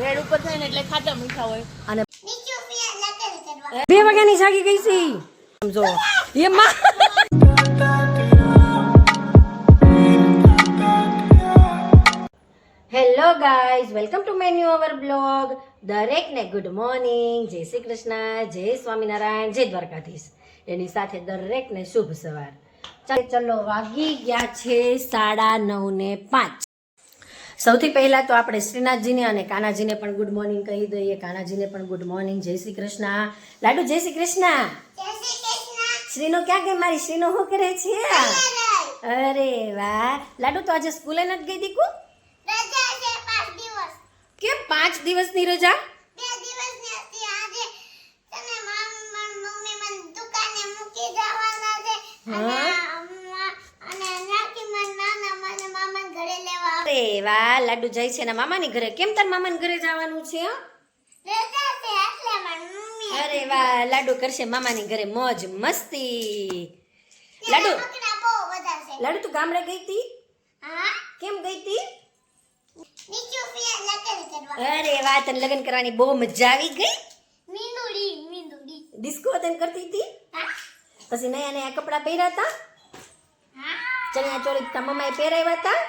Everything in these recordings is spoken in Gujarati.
રેડ ઉપર થાય ને એટલે ખાટા મીઠા હોય. અને બે વાગ્યાની જાગી ગઈ છી. સમજો. એમાં hello guys welcome to menu our blog. દરેકને ગુડ મોર્નિંગ. જય શ્રી કૃષ્ણ જય સ્વામિનારાયણ જય દ્વારકાધીશ. એની સાથે દરેકને શુભ સવાર. ચાલો ચલો વાગી ગયા છે સાડા નવ ને પાંચ. સૌથી પહેલાં તો આપણે શ્રીનાથજીને અને કાનાજીને પણ ગુડ મોર્નિંગ કહી દઈએ. કાનાજીને પણ ગુડ મોર્નિંગ જય શ્રી કૃષ્ણ. લાડુ જય શ્રી કૃષ્ણ. શ્રીનો ક્યાં ગઈ મારી શ્રીનો શું કરે છે? અરે વાહ. લાડુ તો આજે સ્કૂલે નથી ગઈ દીકુ? કેમ પાંચ દિવસની રજા? અરે લાડુ જાય છે એના મામાની ઘરે. કેમ તાર મામાની ઘરે જવાનું છે? અરે વાહ, લાડુ કરશે મામાની ઘરે. મોજ, મસ્તી. લાડુ. લાડુ, તું ગામડે ગઈ તી? કેમ ગઈ તી? અરે વાહ, તને લગ્ન કરવાની બહુ મજા આવી ગઈ? ડિસ્કો તને કરતી હતી પછી નયા નયા કપડાં પહેર્યા હતા ચણિયા ચોળી તમામાએ પહેરાવ્યા હતા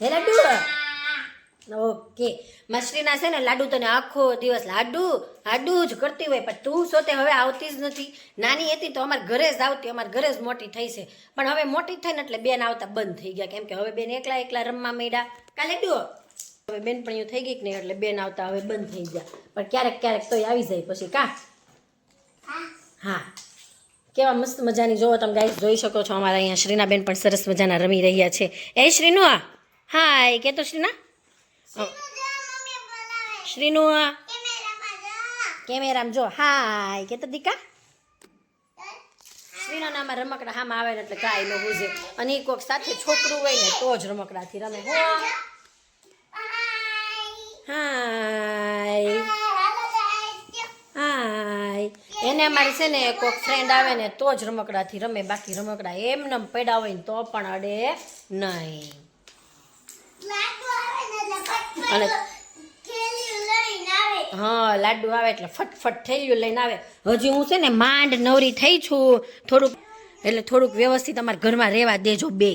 હે લાડુ? ઓકે. મશ્રીના છે ને લાડુ તને આખો દિવસ લાડુ લાડુ જ કરતી હોય, પણ તું સોતે હવે આવતી જ નથી. નાની હતી તો અમારે ઘરે જ આવતી, અમારે ઘરે જ મોટી થઈ છે. પણ હવે મોટી થઈને એટલે બેન આવતા બંધ થઈ ગયા. કેમ કે હવે બેન એકલા એકલા રમવા માંડ્યા. કાલે લાડુ હવે બેન પણ થઈ ગઈ કે નહીં એટલે બેન આવતા હવે બંધ થઈ ગયા. પણ ક્યારેક ક્યારેક તોય આવી જાય પછી. કા? હા. કેવા મસ્ત મજાની જોવો તમે ગાઈસ જોઈ શકો છો અમારા અહીંયા શ્રીનાબેન પણ સરસ મજાના રમી રહ્યા છે. એ શ્રીનુ હાય કે તો શ્રીના? શ્રીનુ કેમેરામાં જો. હાય કે તો? દીકા શ્રીનો નામાં રમકડા હામાં આવે ને એટલે કાંઈ નો બુઝે અને એ કોઈક સાથે છોકરું હોય ને તો જ રમકડાથી રમે. હો. હાય. હાય. એને અમારે છે ને કોઈક ફ્રેન્ડ આવે ને તો જ રમકડાથી રમે. બાકી રમકડા એમને પડ્યા હોય ને તો પણ અડે નહીં. અને હા લાડુ આવે એટલે ફટફટ થેલ્યું લઈને આવે. હજી હું છે ને માંડ નવરી થઈ છું. થોડુંક એટલે થોડુંક વ્યવસ્થિત અમારા ઘરમાં રહેવા દેજો બે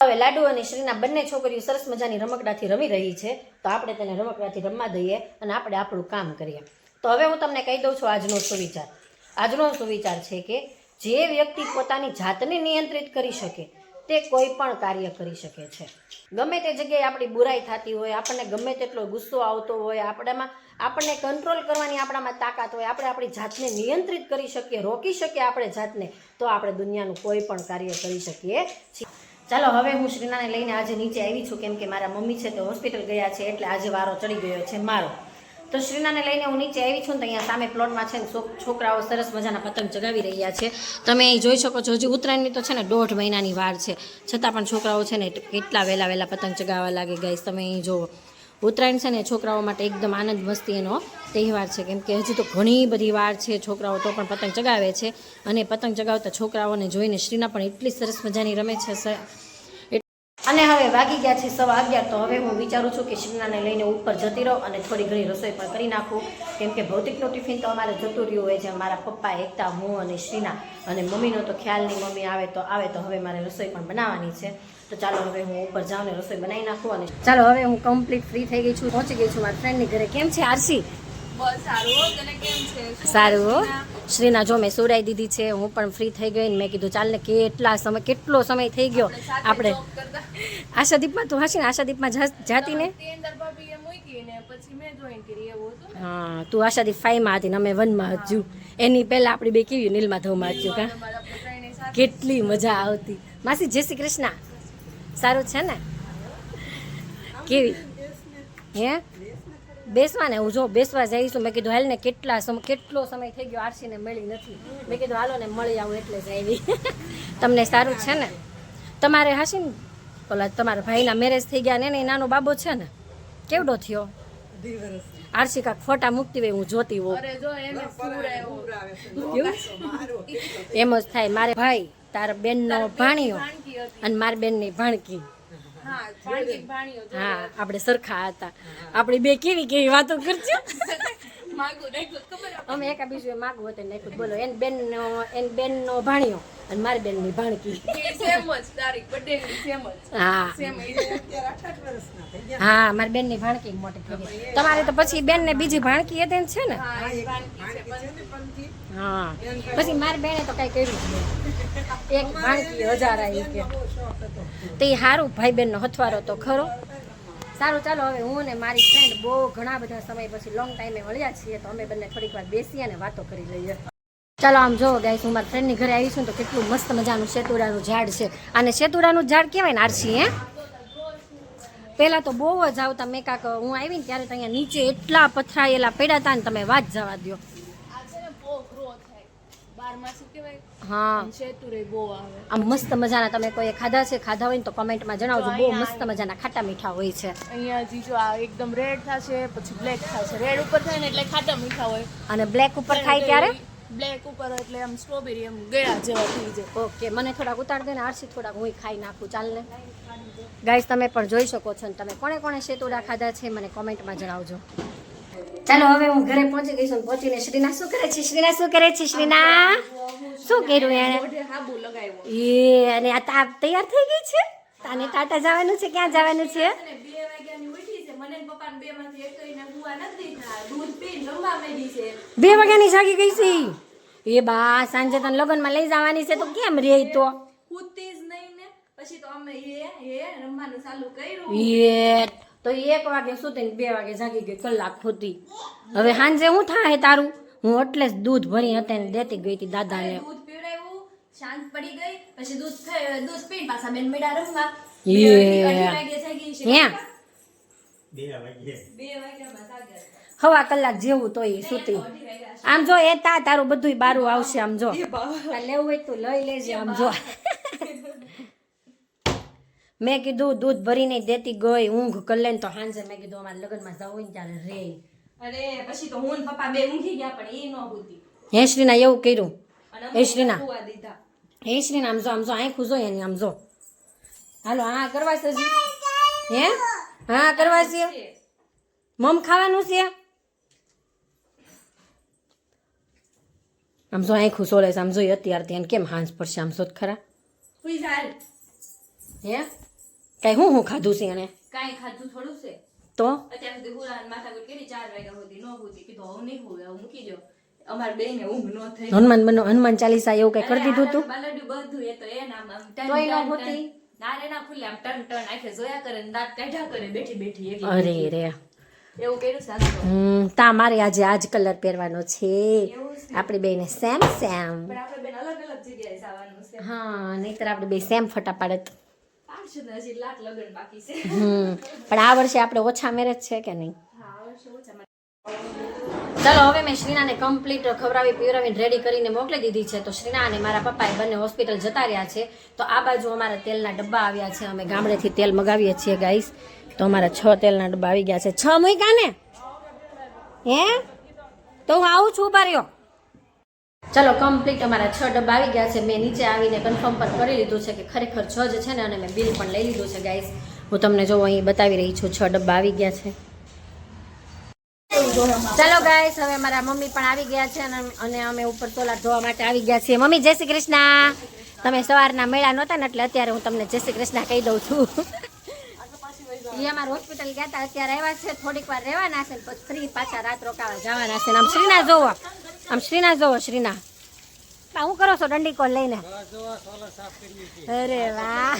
હવે લાડુ અને શ્રીના બંને છોકરીઓ સરસ મજાની રમકડાથી રમી રહી છે. તો આપણે તેને રમકડાથી રમવા દઈએ અને આપણે આપણું કામ કરીએ. તો હવે હું તમને કહી દઉં છું આજનો સુવિચાર. આજનો સુવિચાર છે કે જે વ્યક્તિ પોતાની જાતને નિયંત્રિત કરી શકે તે કોઈ પણ કાર્ય કરી શકે છે. ગમે તે જગ્યાએ આપણી બુરાઈ થતી હોય, આપણને ગમે તેટલો ગુસ્સો આવતો હોય, આપણામાં, આપણને કંટ્રોલ કરવાની આપણામાં તાકાત હોય, આપણે આપણી જાતને નિયંત્રિત કરી શકીએ, રોકી શકીએ આપણે જાતને, તો આપણે દુનિયાનું કોઈ પણ કાર્ય કરી શકીએ છીએ. ચાલો, હવે હું શ્રીનાને લઈને આજે નીચે આવી છું, કેમ કે મારા મમ્મી છે તે હોસ્પિટલ ગયા છે, એટલે આજે વારો ચડી ગયો છે મારો. તો શ્રીનાને લઈને હું નીચે આવી છું ને તો અહીંયા સામે પ્લોટમાં છે ને છોકરાઓ સરસ મજાના પતંગ ચગાવી રહ્યા છે. તમે અહીં જોઈ શકો છો, હજી ઉત્તરાયણની તો છે ને દોઢ મહિનાની વાર છે. છતાં પણ છોકરાઓ છે ને કેટલા વહેલા વહેલા પતંગ ચગાવવા લાગે ગાઈસ, તમે અહીં જુઓ. ઉત્તરાયણ છે ને છોકરાઓ માટે એકદમ આનંદ મસ્તી એનો તહેવાર છે. કેમ કે હજી તો ઘણી બધી વાર છે છોકરાઓ તો પણ પતંગ ચગાવે છે અને પતંગ ચગાવતા છોકરાઓને જોઈને શ્રીના પણ એટલી સરસ મજાની રમે છે અને હવે વાગી ગયા છે સવા અગિયાર, તો હવે હું વિચારું છું કે શ્રીનાને લઈને ઉપર જતી રહું અને થોડી ઘણી રસોઈ પણ કરી નાખું. કેમ કે ભૌતિકનું ટિફિન તો અમારે જતું રહ્યું હોય છે, મારા પપ્પા, એકતા, હું અને શ્રીના અને મમ્મીનો તો ખ્યાલ નહીં, મમ્મી આવે તો આવે, તો હવે મારે રસોઈ પણ બનાવવાની છે. તો ચાલો હવે હું ઉપર જાઉં ને રસોઈ બનાવી નાખું અને ચાલો હવે હું કમ્પ્લીટ ફ્રી થઈ ગઈ છું, પહોંચી ગઈ છું મારા ફ્રેન્ડની ઘરે. કેમ છે, આરસી? સારું હો. શ્રીના જો મેં સુરાઈ દીધી છે હું પણ ફ્રી થઈ ગઈ ને મેં કીધું ચાલ ને કેટલા સમય કેટલો સમય થઈ ગયો? આપણે આશાદીપમાં તું હશે ને આશાદીપમાં જાતી ને? હતું હા તું આશાદીપ ફાઈવમાં હતી ને અમે વનમાં હજુ. એની પહેલા આપણી બે કેવી નીલમાં ધોમાં હજુ કા? કેટલી મજા આવતી. માસી જય શ્રી કૃષ્ણ. સારું છે ને? કેવી? હે? બેસવા ને હું જો બેસવા જઈશું મેં કીધું હાલ ને કેટલા સમય કેટલો સમય થઈ ગયો આરસીને મળી નથી. મેં કીધું હાલો ને મળી આવું એટલે જ આવી. તમને સારું છે ને? તમારે હશે ને ઓલા તમારા ભાઈના મેરેજ થઈ ગયા ને એને નાનો બાબો છે ને? કેવડો થયો? આરસી કાક ફોટા મૂકતી હોય હું જોતી હોઉં. અરે જો એને ફૂર આવ્યો એમ જ થાય મારે ભાઈ તારા બેનનો ભાણિયો અને મારા બેનની ભાણકી. હા આપણે સરખા હતા. આપણી બે કેવી કેવી વાતો કરજો? અમે એકા બીજું માગવું હતું નાખ્યું બોલો એન બેન નો એન બેન નો ભાણિયો અને મારી બેનની ભાણકી હા. હા મારી બેનની ભાણકી મોટી થઈ તમારે તો પછી બેન ને બીજી ભાણકી હતી છે ને? હા એ ભાણકી છે પણ હા. પછી મારી બેને તો કઈ કર્યું એક ભાણકી હજાર આવી કે તે સારું ભાઈ બેન નો હથવારો તો ખરો. સારું, ચાલો, હવે હું ને મારી ફ્રેન્ડ બહુ ઘણા બધા સમય પછી લોંગ ટાઈમે મળ્યા છીએ, તો અમે બંને થોડીક વાર બેસીએ અને વાતો કરી લઈએ. ચાલો, આમ જો ગાઈસ હું મારા ફ્રેન્ડની ઘરે આવી છું તો કેટલું મસ્ત મજાનું શેતુડાનું ઝાડ છે. અને શેતુડાનું ઝાડ કહેવાય ને, આરસી, હે? પહેલાં તો બહુ જ આવતા, મેં કાંક હું આવી ને ત્યારે તો અહીંયા નીચે એટલા પથરાયેલા પડ્યા હતા ને, તમે વાત જવા દો હા. શેતુરે બહુ આવે. આમ મસ્ત મજાના તમે કોઈ ખાધા છે ખાધા હોય ને તો કમેન્ટમાં જણાવજો. બહુ મસ્ત મજાના ખાટા મીઠા હોય છે. અહીંયા જી જો આ એકદમ રેડ થશે પછી બ્લેક થશે. રેડ ઉપર થાય ને એટલે ખાટા મીઠા હોય. અને બ્લેક ઉપર ખાય ત્યારે? બ્લેક ઉપર એટલે આમ સ્ટ્રોબેરી એમ ગયા જેવા થઈ જાય. ઓકે મને થોડાક ઉતાર દે ને આરસી થોડાક હું ખાઈ નાખું. ચાલ ને. ગાઈસ તમે પણ જોઈ શકો છો ને તમે કોણે કોણે શેતુડા ખાધા છે મને કોમેન્ટમાં જણાવજો. ચાલો હવે હું ઘરે પહોંચી ગઈ છું પહોંચીને શ્રીના શું કરે છે? શ્રીના શું કરે છે શ્રીના? શું કર્યું એને હાબુ લગાવ્યો. એ અને આ તા તૈયાર થઈ ગઈ છે? તાને ટાટા જવાનું છે? ક્યાં જવાનું છે? બે વાગ્યાની ઉઠી છે. મને પપ્પાને બે માંથી એક કઈને હુવા નથી દૂધ પીને રમવા માંડી છે. બે વાગ્યાની જાગી ગઈ છે એ બા સાંજે તને લગ્નમાં લઈ જવાની છે તો કેમ રે તો? કૂદતી જ નહીં ને. પછી તો અમે એ એ રમવાનું ચાલુ કર્યું. એ તો એક વાગે સુધી ને બે વાગે જાગી ગઈ કલાક ખોતી હવે સાંજે હું થાય તારું? હું એટલે જ દૂધ ભરી હતી ને દેતી ગઈ હતી દાદાને. દૂધ પીવડાવ્યું શાંત પડી ગઈ પછી દૂધ દૂધ પીને પાછા બેન મેડા રમવા. હવા કલાક જેવું તો એ સુતી. આમ જો એ તા તારું બધું બારું આવશે આમ જો. લેવું હોય તું લઈ લેજે આમ જો. મેં કીધું દૂધ ભરીને દેતી ગઈ ઊંઘ કરી લે તો સાંજે મેં કીધું અમારે લગ્નમાં જવું હોય ને ત્યારે રે. અરે પછી તો હું ને પપ્પા બે ઊંઘી ગયા પણ એ ન હોતી. હે શ્રીના એવું કર્યું? હે એ શ્રીના? હે શ્રીના આમ જો આમ જો આંખું જોઈએ એની આમ જો. હાલો હા કરવા છે હે? હા કરવા છે. મમ ખાવાનું છે? આમ જો આંખું ખુશો છે આમ જોઈ અત્યારથી એને કેમ હાંસ પડશે આમ જો ખરા? હે? કઈ હું હું ખાધું છે એને? કાંઈ ખાધું થોડું છે? તો? અત્યાર સુધી હુરા ને માથાકૂટ કરી ચાર વાગ્યા સુધી ન હોતી કીધું હવે નહીં હોવે. હું મૂકી દો અમારે બેયને ઊંઘ ન થઈ. હનુમાન બનો હનુમાન ચાલીસા એવું કઈ કરી દીધું તું? બાલડ્યું બધું એ તો એના આમ આમ તોય ન હોતી? ટન. ના ફૂલે આમ ટન ટન આંખે જોયા કરે ને દાંત કાઢ્યા કરે બેઠી બેઠી એકલી અરે રે. એવું કર્યું છે હમ તા મારે આજે આજ કલર પહેરવાનો છે. આપણે બે ને બેને સેમ સેમ. પણ આપણે બેન અલગ અલગ જગ્યાએ જવાનું છે. હા નહીતર આપણે બે સેમ ફટા પાડત ને હજી લાખ લગ્ન બાકી છે. હમ. પણ આ વર્ષે આપણે ઓછા મેરેજ છે કે નહીં? હા આ વર્ષે ઓછા મારે. ચાલો હવે મેં શ્રીનાને કમ્પ્લીટ ખવડાવી પીવડાવીને રેડી કરીને મોકલી દીધી છે. તો શ્રીના અને મારા પપ્પાએ બંને હોસ્પિટલ જતા રહ્યા છે. તો આ બાજુ અમારા તેલના ડબ્બા આવ્યા છે. અમે ગામડેથી તેલ મગાવીએ છીએ ગાઈસ તો અમારા છ તેલના ડબ્બા આવી ગયા છે. છ મૂક્યા ને? હે? તો હું આવું છું ઊભા રહ્યો. ચલો કમ્પ્લીટ અમારા છ ડબ્બા આવી ગયા છે. મેં નીચે આવીને કન્ફર્મ પણ કરી લીધું છે કે ખરેખર છ જ છે ને, અને મેં બિલ પણ લઈ લીધું છે ગાઈસ હું તમને જો અહીં બતાવી રહી છું, છ ડબ્બા આવી ગયા છે. ચાલો ગાઈસ હવે મારા મમ્મી પણ આવી ગયા છે, અને અમે ઉપર તોલા ધોવા માટે આવી ગયા છીએ. મમ્મી, જય શ્રી કૃષ્ણ. તમે સવારના મેળા નહોતા ને, એટલે અત્યારે હું તમને જય શ્રી કૃષ્ણ કહી દઉં છું. એ અમારા હોસ્પિટલ ગયા હતા અત્યારે આવ્યા છે, થોડીક વાર રહેવાના છે પછી ફ્રી પાછા રાત રોકાવા જવાના છે. આમ શ્રીના જોવો. આમ શ્રીના જોવો, શ્રીના. હું કરો છો દંડીકો લઈને? અરે વાહ.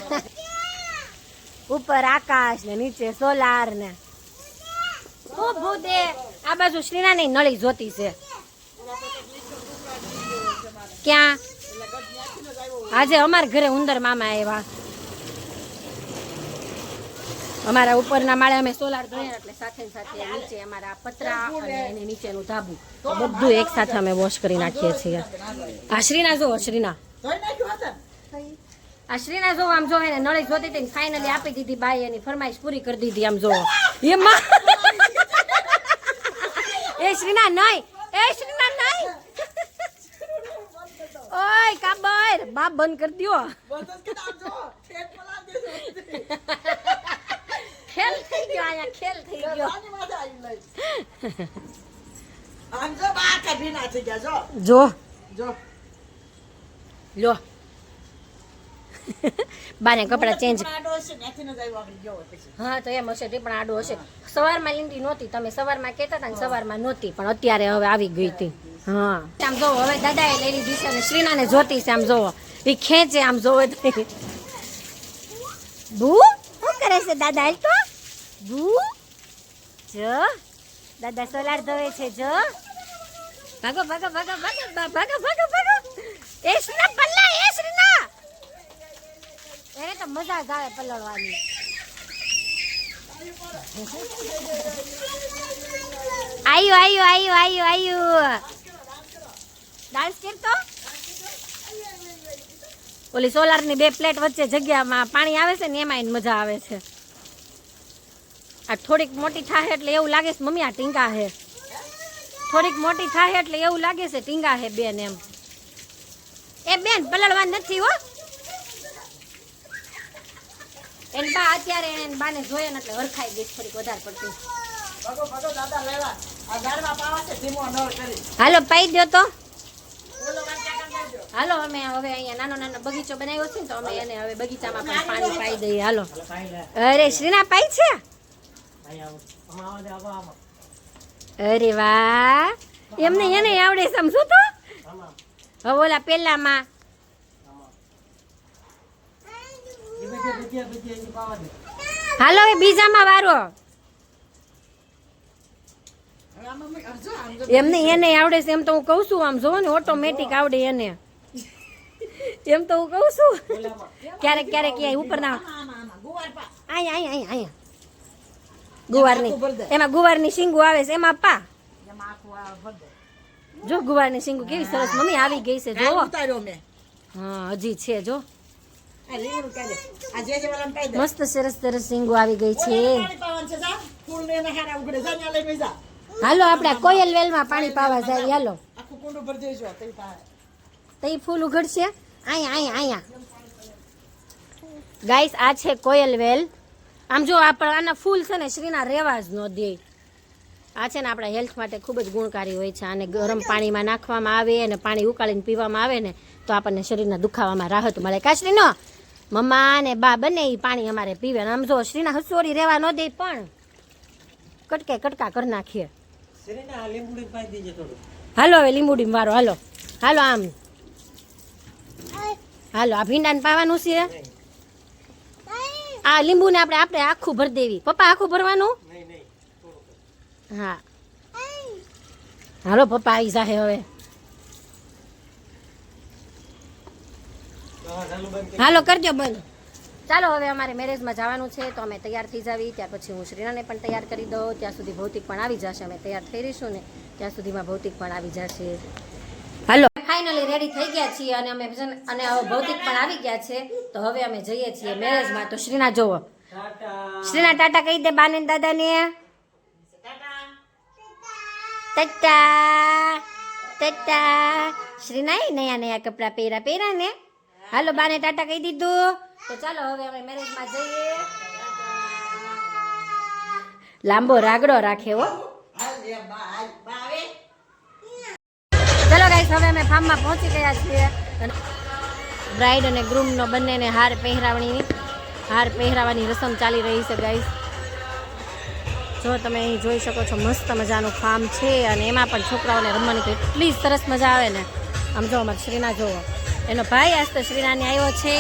ઉપર આકાશ ને નીચે સોલાર ને. ખૂબ ભૂતે આ બાજુ શ્રીના ની નળી જોતી છે. ક્યાં? આજે અમારા ઘરે ઉંદર મામા આવ્યા. અમારા ઉપરના માળે અમે સોલાર ધોયા એટલે સાથે સાથે નીચે અમારા પતરા અને એની નીચેનું ધાબુ. બધું એક સાથે અમે વોશ કરી નાખીએ છીએ. આ શ્રીના જો, શ્રીના. આ શ્રીના જો, આમ જો એને નળી જોતી હતી ફાઇનલી આપી દીધી બાઈ, એની ફરમાઈશ પૂરી કરી દીધી આમ જો. એમાં એ શ્રીના નહીં, એ શ્રીના નહીં. ઓય, કાબર, બાપ બંધ કરી દ્યો. ખેલ થઈ ગયો અહીંયા ખેલ થઈ ગયો. આમ જો બા ભીના થઈ ગયા જો જો જો લો બાને કપડા ચેન્જ હા તો એમ હશે પણ આડો હશે સવારમાં લીંડી નહોતી તમે સવારમાં કહેતા હતા ને સવારમાં નહોતી પણ અત્યારે હવે આવી ગઈ હતી. હા. આમ જોવો હવે દાદાએ લઈ લીધી છે અને શ્રીનાને જોતી છે આમ જોવો. એ ખેંચે આમ જોવો તો. કરે છે, દાદા, હાલ તો. ભૂ જો. દાદા સોલાર ધોવે છે, જો. ભાગો ભાગો ભાગો ભાગો ભાગો ભાગો ભાગો. એ શ્રીના પલ્લા એ શ્રીના એને તો મજા જ આવે પલળવાની. આયુ આયુ આયુ આયુ આયુ. ડાન્સ કરતો? ઓલી સોલારની બે પ્લેટ વચ્ચે જગ્યામાં પાણી આવે છે ને એમાં મજા આવે છે. આ થોડીક મોટી થાય એટલે એવું લાગે છે મમ્મી આ ટીંગા હે. થોડીક મોટી થાય એટલે એવું લાગે છે ટીંગા હે બેન એમ. એ બેન પલળવા નથી હો. એન બા અત્યારે એને બાને જોઈએ ને એટલે હરખાઈ ગઈ થોડીક વધારે પડતી. હાલો પાઈ દો તો બોલો વાત કાકા કરજો હાલો અમે હવે અહીંયા નાનો નાનો બગીચો બનાવ્યો છે ને તો અમે એને હવે બગીચામાં પણ પાણી પાઈ દઈએ. હાલો. અરે શ્રીના પાઈ છે? અરે વાહ. એમને એને આવડે છે સમજો તો? હવે ઓલા પેલામાં. હાલો હવે બીજામાં વારો હવે આમાં મેં- આમ જો આમ જો એમને એને આવડે છે એમ તો હું કહું છું આમ જોવો ને ઓટોમેટિક આવડે એને. એમ તો હું કહું છું. ક્યારેક ક્યારેક ક્યાંય ગુવાર પા અહીંયા અહીંયા અહીંયા અહીંયા ગુવારની. એમાં ગુવારની શીંગુ આવે છે એમાં પા. જો ગુવારની શીંગુ કેવી સરસ મમ્મી આવી ગઈ છે મેં. હા હજી છે જો. જે જે મસ્ત સરસ સરસ શીંગુ આવી ગઈ છે. હાલો આપણે કોયલ વેલમાં પાણી પાવા જાય. હાલો. આખું કુંડું ભરી દેજો તઈ ફૂલ ઉઘડશે? અહીંયા અહીંયા આયા. ગાઈસ આ છે કોયલ વેલ. આમ જો આપણે આના ફૂલ છે ને શ્રીના રેવા જ ન દે. આ છે ને આપણા હેલ્થ માટે ખૂબ જ ગુણકારી હોય છે. આને ગરમ પાણીમાં નાખવામાં આવે અને પાણી ઉકાળીને પીવામાં આવે ને તો આપણને શરીરના દુખાવામાં રાહત મળે. કાશ્રી ન મમ્મા ને બા બંને એ પાણી અમારે પીવે. અને આમ જો શ્રીના હસોરી રહેવા ન દે પણ કટકે કટકા કરી નાખીએ. હાલો હવે લીંબુડી વારો. હાલો. હાલો આમ. હાલો આ ભીંડાને પાવાનું છે? આ લીંબુને આપણે આપણે આખું ભરી દેવી. પપ્પા આખું ભરવાનું? હા. હાલો પપ્પા આવી જાહે હવે. હાલો કરજો બંધ. ચાલો હવે અમારે મેરેજમાં જવાનું છે તો અમે તૈયાર થઈ જાવી ત્યાર પછી હું શ્રીનાને પણ તૈયાર કરી દઉં. ત્યાં સુધી ભૌતિક પણ આવી જશે અમે તૈયાર થઈ રહીશું ને ત્યાં સુધીમાં ભૌતિક પણ આવી જશે. હાલો. ફાઇનલી રેડી થઈ ગયા છીએ અને અમે અને હવે ભૌતિક પણ આવી ગયા છે તો હવે અમે જઈએ છીએ મેરેજમાં. તો શ્રીના જોવો. શ્રીના ટાટા કહી દે બાને ને દાદાને. ટટા. ટાટા. શ્રીનાએ નયા નયા કપડાં પહેરા પહેરા ને. હાલો બાને ટાટા કહી દીધું. તો ચાલો હવે અમે મેરેજમાં જઈએ. લાંબો રાગડો રાખે હાલ ચલો ગાઈસ હવે અમે ફાર્મમાં પહોંચી ગયા છીએ. બ્રાઇડ અને ગ્રૂમનો બંનેને હાર પહેરાવણીની હાર પહેરાવાની રસમ ચાલી રહી છે ગાઈસ જો તમે અહીં જોઈ શકો છો મસ્ત મજાનું ફાર્મ છે અને એમાં પણ છોકરાઓને રમવાની તો એટલી સરસ મજા આવે ને. આમ જો અમારે શ્રીના જોવો એનો ભાઈ આજ તો શ્રીનાને આવ્યો છે.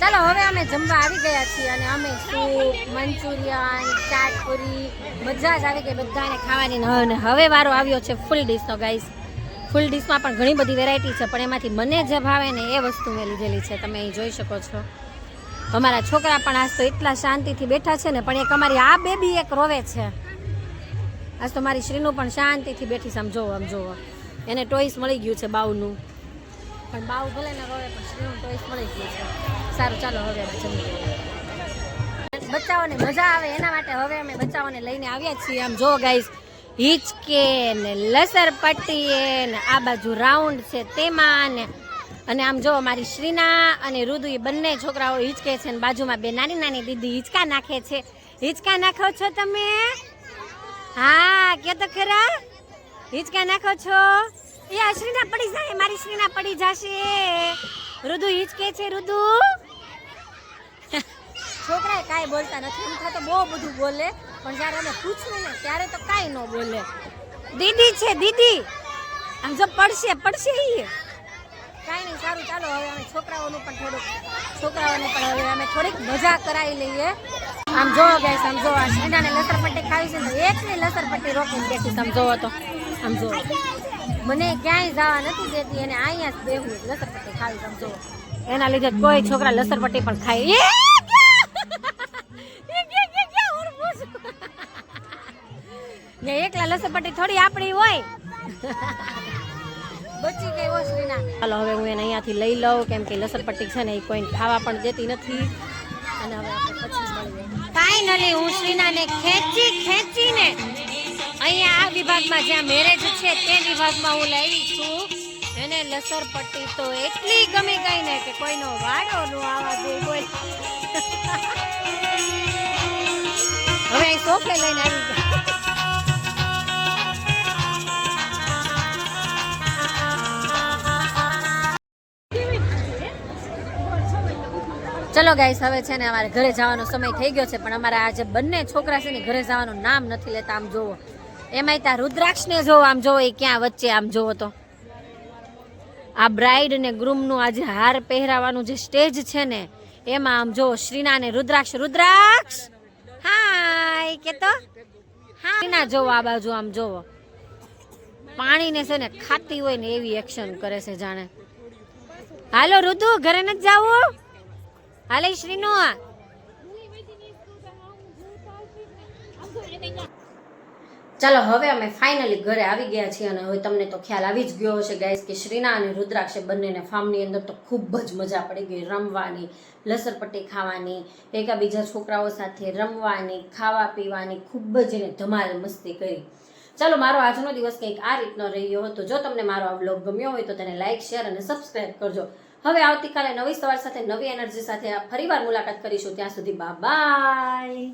ચાલો, હવે અમે જમવા આવી ગયા છીએ અને અમે સૂપ, મંચુરિયન ચાટ પૂરી મજા જ આવી ગઈ બધાને ખાવાની. અને હવે- વારો આવ્યો છે ફૂલ ડીશનો ગાઈસ ફૂલ ડીશમાં પણ ઘણી બધી વેરાયટી છે, પણ એમાંથી મને જે ભાવે ને એ વસ્તુ મેં લીધેલી છે. તમે અહીં જોઈ શકો છો. અમારા છોકરા પણ આજ તો એટલા શાંતિથી બેઠા છે ને, પણ એક અમારી આ બેબી એક રોવે છે. આજ તો મારી શ્રીનું પણ શાંતિથી બેઠી છે, આમ જોવો આમ જોવો. એને ટોઈસ મળી ગયું છે બાવનું પણ બાવ ભલે ને રોવે પણ શ્રીનું ટોઈસ મળી ગયું છે. સારું, ચાલો, હવે અમે બચ્ચાઓને મજા આવે એના માટે હવે અમે બચ્ચાઓને લઈને આવ્યા છીએ. આમ જો ગાઈસ હિચકે ને લસર પટ્ટીએ ને આ બાજુ રાઉન્ડ છે તેમાં ને અને આમ જો મારી શ્રીના અને રુદુ એ બંને છોકરાઓ હિંચકે છે અને બાજુમાં બે નાની નાની દીદી હિંચકા નાખે છે. હિંચકા નાખો છો તમે? હા કે તો ખરા? હિંચકા નાખો છો? એ અશ્રીના શ્રીના પડી જાય મારી શ્રીના પડી જશે. રુદુ કે છે રુદુ. છોકરા કાંઈ બોલતા નથી. એમ તો બહુ બધું બોલે પણ જ્યારે અમે પૂછવું ને ત્યારે તો કાંઈ ન બોલે. દીદી છે દીદી. આમ જો પડશે પડશે ઈ. કાંઈ નહીં સારું ચાલો હવે અમે છોકરાઓનું પણ થોડુંક છોકરાઓને પણ હવે અમે થોડીક મજા કરાવી લઈએ. આમ જો ગઈ સમજો આ શ્રીનાને લસરપટ્ટી ખાવી છે ને એકની લસરપટ્ટી રોકીને બેઠી સમજો તો. આમ જો મને ક્યાંય જવા નથી દેતી અને અહીંયા જ બેહું લસરપટ્ટી ખાવી સમજો એના લીધે કોઈ છોકરા લસરપટ્ટી પણ ખાય. ને એકલા લસરપટ્ટી થોડી આપણી હોય. બચી ગઈ ઓસરીના ચાલો હવે હું એને અહીંયાથી લઈ લઉં કેમ કે લસરપટ્ટી છે ને એ કોઈ ખાવા પણ દેતી નથી. અને હવે આપણે પછી મળીએ. ફાઇનલી હું શ્રીનાને ખેંચી ખેંચીને અહીંયા આ વિભાગમાં જ્યાં મેરેજ છે, તે વિભાગમાં હું લાવી છું. એને લસરપટ્ટી તો એટલી ગમી ગઈ ને કે કોઈનો વાડો નો આવા દે બોલ હવે સોફે લઈને આવી ગયા ચલો ગાઈસ હવે છે ને અમારે ઘરે જવાનો સમય થઈ ગયો છે, પણ અમારા આજે બંને છોકરા છે ને ઘરે જવાનું નામ નથી લેતા. આમ જોવો. એમાંય ત્યાં રુદ્રાક્ષને જોવો, આમ જોવો, એ ક્યાં વચ્ચે આમ જોવો તો. આ બ્રાઇડ ને ગ્રૂમનું આ જે હાર પહેરાવાનું જે સ્ટેજ છે ને, એમાં આમ જોવો, શ્રીના ને રુદ્રાક્ષ રુદ્રાક્ષ! હાય કે તો હા, શ્રીના જોવો, આ બાજુ આમ જોવો. પાણીને છે ને ખાતી હોય ને એવી એક્શન કરે છે જાણે. હાલો, રુદુ, ઘરે નથી જાવું? હાલે, શ્રીનો. ચાલો, હવે અમે ફાઇનલી ઘરે આવી ગયા છીએ અને હવે તમને તો ખ્યાલ આવી જ ગયો હશે ગાઈસ કે શ્રીના અને રુદ્રાક્ષે બંનેને ફાર્મની અંદર તો ખૂબ જ મજા પડી ગઈ. રમવાની, લસરપટ્ટી ખાવાની એકાબીજા છોકરાઓ સાથે રમવાની, ખાવા પીવાની, ખૂબ જ એને ધમાલ મસ્તી કરી. ચાલો, મારો આજનો દિવસ કંઈક આ રીતનો રહ્યો હતો. જો તમને મારો આ બ્લોગ ગમ્યો હોય તો તેને લાઇક શેર અને સબસ્ક્રાઈબ કરજો. હવે આવતીકાલે નવી સવાર સાથે, નવી એનર્જી સાથે ફરીવાર મુલાકાત કરીશું. ત્યાં સુધી બાય